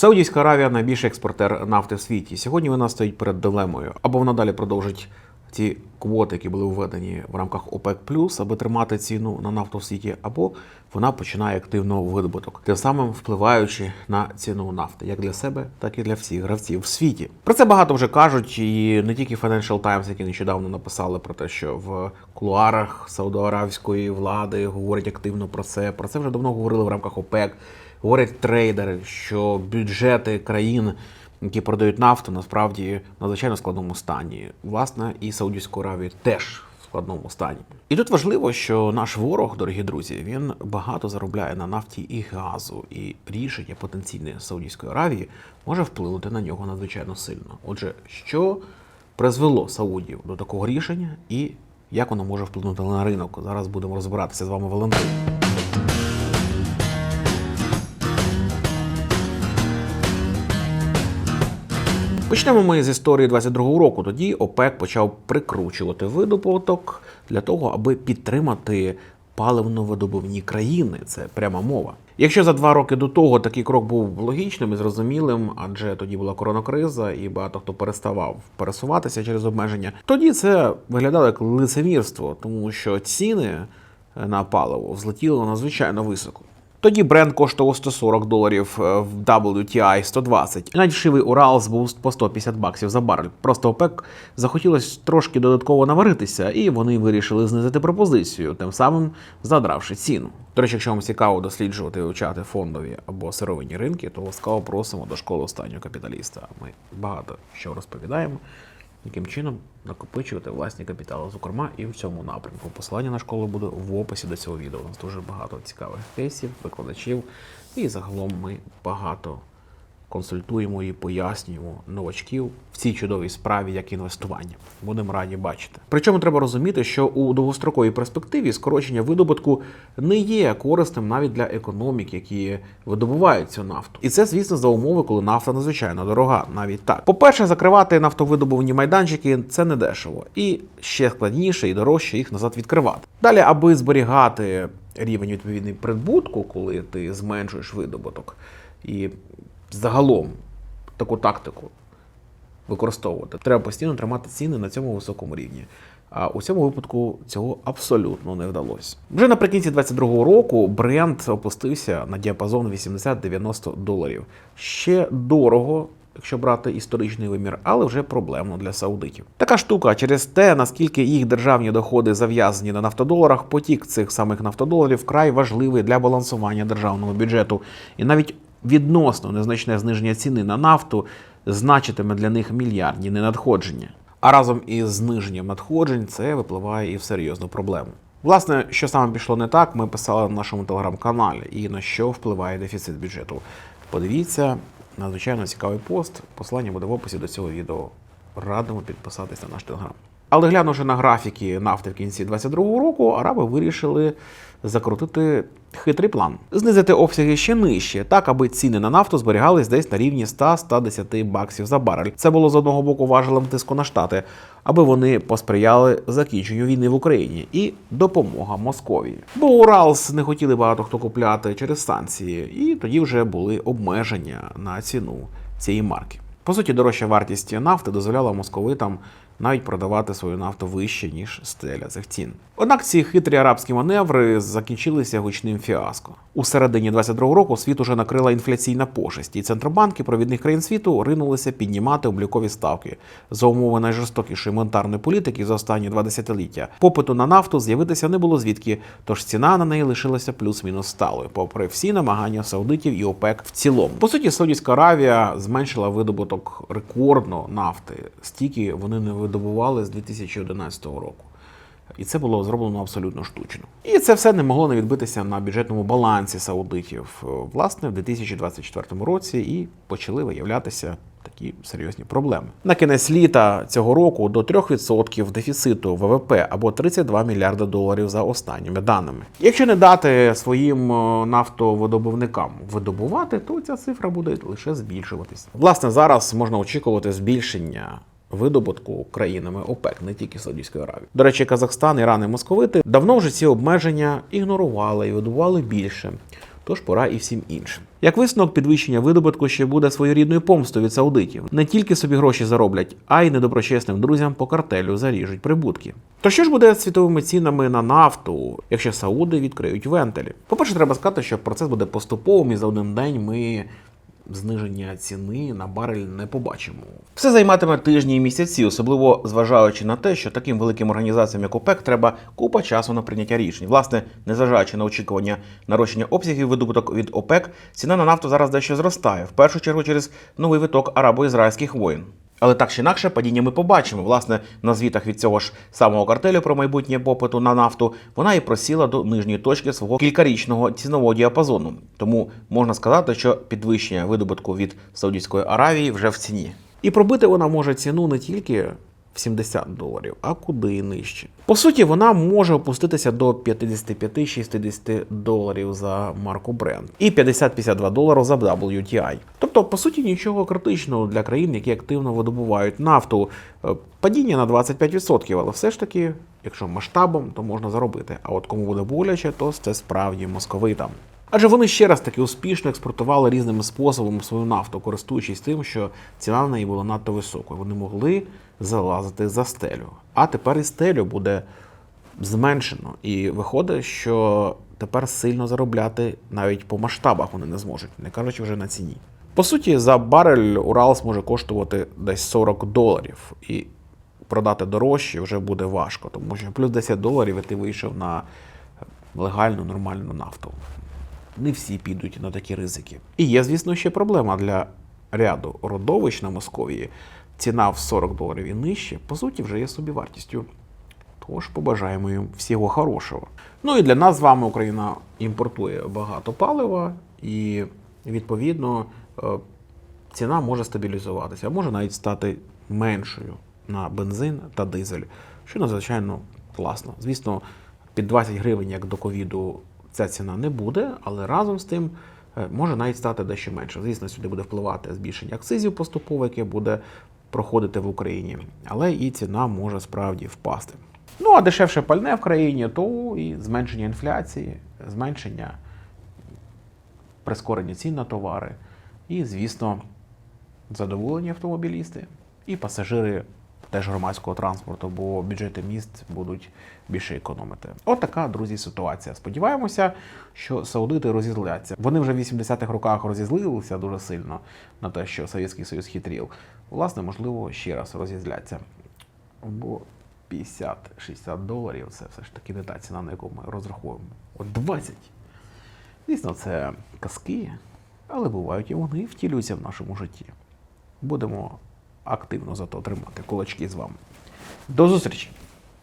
Саудівська Аравія найбільший експортер нафти в світі. Сьогодні вона стоїть перед дилемою. Або вона далі продовжить ці квоти, які були введені в рамках ОПЕК аби тримати ціну на нафту в світі, або вона починає активно видобуток, тим самим впливаючи на ціну нафти, як для себе, так і для всіх гравців в світі. Про це багато вже кажуть, і не тільки Financial Times, які нещодавно написали про те, що в кулуарах саудоаравської влади говорять активно про це. Про це вже давно говорили в рамках ОПЕК. Говорять трейдери, що бюджети країн, які продають нафту, насправді в надзвичайно складному стані. Власне, і Саудівську Аравію теж в складному стані. І тут важливо, що наш ворог, дорогі друзі, він багато заробляє на нафті і газу, і рішення потенційне Саудівської Аравії може вплинути на нього надзвичайно сильно. Отже, що призвело Саудів до такого рішення, і як воно може вплинути на ринок? Зараз будемо розбиратися з вами, Валентин. Почнемо ми з історії 22-го року. Тоді ОПЕК почав прикручувати видобуток для того, аби підтримати паливно-видобувні країни. Це пряма мова. Якщо за два роки до того такий крок був логічним і зрозумілим, адже тоді була коронакриза і багато хто переставав пересуватися через обмеження, тоді це виглядало як лицемірство, тому що ціни на паливо взлетіли надзвичайно високо. Тоді бренд коштував 140 доларів е, в WTI 120. І навіть шивий Уралс був по 150 баксів за барель. Просто ОПЕК захотілося трошки додатково наваритися, і вони вирішили знизити пропозицію, тим самим задравши ціну. До речі, якщо вам цікаво досліджувати вивчати фондові або сировинні ринки, то ласкаво просимо до школи останнього капіталіста. Ми багато що розповідаємо яким чином накопичувати власні капітали, зокрема і в цьому напрямку. Посилання на школу буде в описі до цього відео. У нас дуже багато цікавих кейсів, викладачів, і загалом ми багато консультуємо і пояснюємо новачків в цій чудовій справі як інвестування. Будемо раді бачити. Причому треба розуміти, що у довгостроковій перспективі скорочення видобутку не є корисним навіть для економік, які видобувають цю нафту. І це, звісно, за умови, коли нафта надзвичайно дорога, навіть так. По-перше, закривати нафтовидобувні майданчики це не дешево, і ще складніше і дорожче їх назад відкривати. Далі, аби зберігати рівень відповідний прибутку, коли ти зменшуєш видобуток, і загалом таку тактику використовувати. Треба постійно тримати ціни на цьому високому рівні. А у цьому випадку цього абсолютно не вдалося. Вже наприкінці 22-го року бренд опустився на діапазон 80-90 доларів. Ще дорого. Якщо брати історичний вимір, але вже проблемно для саудитів. Така штука через те, наскільки їх державні доходи зав'язані на нафтодоларах, потік цих самих нафтодоларів вкрай важливий для балансування державного бюджету. І навіть відносно незначне зниження ціни на нафту значитиме для них мільярдні ненадходження. А разом із зниженням надходжень це випливає і в серйозну проблему. Власне, що саме пішло не так, ми писали на нашому телеграм-каналі і на що впливає дефіцит бюджету. Подивіться, надзвичайно цікавий пост. Посилання буде в описі до цього відео. Радимо підписатись на наш телеграм. Але глянувши на графіки нафти в кінці 22-го року, араби вирішили закрутити хитрий план, знизити обсяги ще нижче, так аби ціни на нафту зберігались десь на рівні 100-110 баксів за барель. Це було з одного боку важелем тиску на штати, аби вони посприяли закінченню війни в Україні і допомога Московії. Бо Уралс не хотіли багато хто купляти через санкції, і тоді вже були обмеження на ціну цієї марки. По суті, дорожча вартість нафти дозволяла московитам навіть продавати свою нафту вище, ніж стеля цих цін. Однак ці хитрі арабські маневри закінчилися гучним фіаско. У середині 22-го року світ уже накрила інфляційна пошесть, і центробанки провідних країн світу ринулися піднімати облікові ставки за умови найжорстокішої монетарної політики за останні два десятиліття. Попиту на нафту з'явитися не було звідки, тож ціна на неї лишилася плюс-мінус сталою, попри всі намагання саудитів і ОПЕК в цілому. По суті, Саудівська Аравія зменшила видобуток рекордно нафти, стільки вони не видобували з 2011 року. І це було зроблено абсолютно штучно. І це все не могло не відбитися на бюджетному балансі саудитів, власне, в 2024 році і почали виявлятися такі серйозні проблеми. На кінець літа цього року до 3% дефіциту ВВП або 32 мільярда доларів за останніми даними. Якщо не дати своїм е, нафтовидобувникам видобувати, то ця цифра буде лише збільшуватись. Власне, зараз можна очікувати збільшення видобутку країнами ОПЕК, не тільки Саудівської Аравії. До речі, Казахстан, Іран і Московити давно вже ці обмеження ігнорували і видобували більше. Тож пора і всім іншим. Як висновок, підвищення видобутку ще буде своєрідною помстою від саудитів. Не тільки собі гроші зароблять, а й недоброчесним друзям по картелю заріжуть прибутки. То що ж буде з світовими цінами на нафту, якщо сауди відкриють вентилі? По-перше, треба сказати, що процес буде поступовим і за один день ми зниження ціни на барель не побачимо. Все займатиме тижні і місяці, особливо зважаючи на те, що таким великим організаціям, як ОПЕК, треба купа часу на прийняття рішень. Власне, незважаючи на очікування нарощення обсягів видобуток від ОПЕК, ціна на нафту зараз дещо зростає, в першу чергу через новий виток арабо-ізраїльських воєн. Але так чи інакше, падіння ми побачимо. Власне, на звітах від цього ж самого картелю про майбутнє попиту на нафту вона і просіла до нижньої точки свого кількарічного цінового діапазону. Тому можна сказати, що підвищення видобутку від Саудівської Аравії вже в ціні. І пробити вона може ціну не тільки в 70 доларів, а куди нижче. По суті, вона може опуститися до 55-60 доларів за марку Brent і 50-52 доларів за WTI. Тобто, по суті, нічого критичного для країн, які активно видобувають нафту. Е, Падіння на 25%, але все ж таки, якщо масштабом, то можна заробити. А от кому буде боляче, то це справді московитам. Адже вони ще раз таки успішно експортували різними способами свою нафту, користуючись тим, що ціна на неї була надто високою. Вони могли залазити за стелю. А тепер і стелю буде зменшено. І виходить, що тепер сильно заробляти навіть по масштабах вони не зможуть, не кажучи вже на ціні. По суті, за барель Уралс може коштувати десь 40 доларів. І продати дорожче вже буде важко, тому що плюс 10 доларів і ти вийшов на легальну нормальну нафту. Не всі підуть на такі ризики. І є, звісно, ще проблема для ряду родовищ на Московії. Ціна в 40 доларів і нижче, по суті, вже є собівартістю. Тож побажаємо їм всього хорошого. Ну і для нас з вами Україна імпортує багато палива, і відповідно е, ціна може стабілізуватися, може навіть стати меншою на бензин та дизель, що надзвичайно класно. Звісно, під 20 гривень, як до ковіду, ця ціна не буде, але разом з тим е, може навіть стати дещо менше. Звісно, сюди буде впливати збільшення акцизів поступово, яке буде проходити в Україні, але і ціна може справді впасти. Ну а дешевше пальне в країні, то і зменшення інфляції, зменшення прискорення цін на товари, і, звісно, задоволені автомобілісти і пасажири теж громадського транспорту, бо бюджети міст будуть більше економити. От така, друзі, ситуація. Сподіваємося, що саудити розізляться. Вони вже в 80-х роках розізлилися дуже сильно на те, що Совєтський Союз хитрів. Власне, можливо, ще раз розізляться. Бо 50-60 доларів це все ж таки не та ціна, на яку ми розраховуємо. От 20. Звісно, це казки, але бувають і вони втілюються в нашому житті. Будемо активно зато тримати кулачки з вами. До зустрічі!